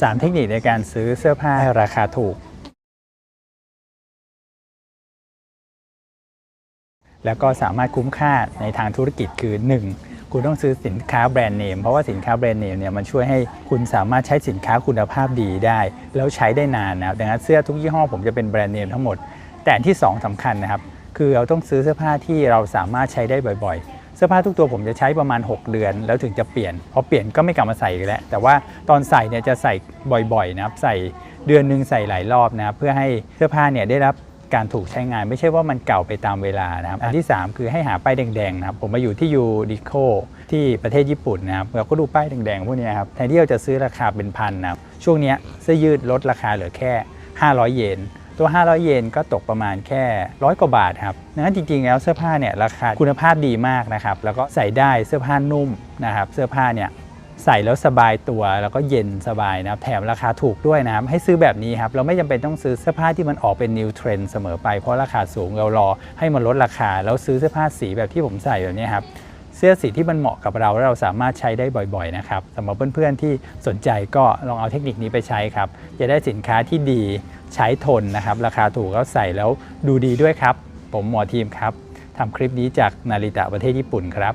3 เทคนิคในการซื้อเสื้อผ้าราคาถูก แล้วก็สามารถคุ้มค่าในทางธุรกิจคือ 1. คุณต้องซื้อสินค้าแบรนด์เนมเพราะว่าสินค้าแบรนด์เนมเนี่ยมันช่วยให้คุณสามารถใช้สินค้าคุณภาพดีได้ แล้วใช้ได้นานนะครับดังนั้นเสื้อทุกยี่ห้อผมจะเป็นแบรนด์เนมทั้งหมด แต่ที่ 2สำคัญนะครับ คือเราต้องซื้อเสื้อผ้าที่เราสามารถใช้ได้บ่อยๆ เสื้อผ้าทุกตัวผมจะใช้ประมาณ 6 เดือน แล้วถึงจะเปลี่ยนพอเปลี่ยนก็ไม่กลับมาใส่อีกแล้ว แต่ว่าตอนใส่เนี่ยจะใส่บ่อยๆนะครับใส่เดือนหนึ่งใส่หลายรอบนะครับเพื่อให้เสื้อผ้าเนี่ยได้รับการถูกใช้งานไม่ใช่ว่ามันเก่าไปตามเวลานะครับ อันที่ 3 คือให้หาป้ายแดงๆนะครับ ผมมาอยู่ที่ยูดิโคที่ประเทศญี่ปุ่นนะครับเราก็ดูป้ายแดงๆพวกนี้ครับแทนที่เราจะซื้อราคาเป็นพันนะครับช่วงนี้เสื้อยืดลดราคาเหลือแค่ 500 เยน ตัว 500 เยนก็ตกประมาณแค่ร้อยกว่าบาทครับนั้นจริงๆ แล้วเสื้อผ้าเนี่ยราคาคุณภาพดีมากนะครับ แล้วก็ใส่ได้เสื้อผ้านุ่มนะครับ เสื้อผ้าเนี่ยใส่แล้วสบายตัวแล้วก็เย็นสบายนะครับ แถมราคาถูกด้วยนะครับ ให้ซื้อแบบนี้ครับ เราไม่จำเป็นต้องซื้อเสื้อผ้าที่มันออกเป็นนิวเทรนเสมอไปเพราะราคาสูงเรารอให้มันลดราคา แล้วซื้อเสื้อผ้าสีแบบที่ผมใส่แบบนี้ครับ สื้อสีที่มันเหมาะกับเราแล้วเราสามารถใช้ได้บ่อยๆนะครับสำหรับเพื่อนๆที่สนใจก็ลองเอาเทคนิคนี้ไปใช้ครับ จะได้สินค้าที่ดีใช้ทนนะครับ ราคาถูกแล้วใส่แล้วดูดีด้วยครับ ผมหมอทีมครับทำคลิปนี้จากนาริตะประเทศญี่ปุ่นครับ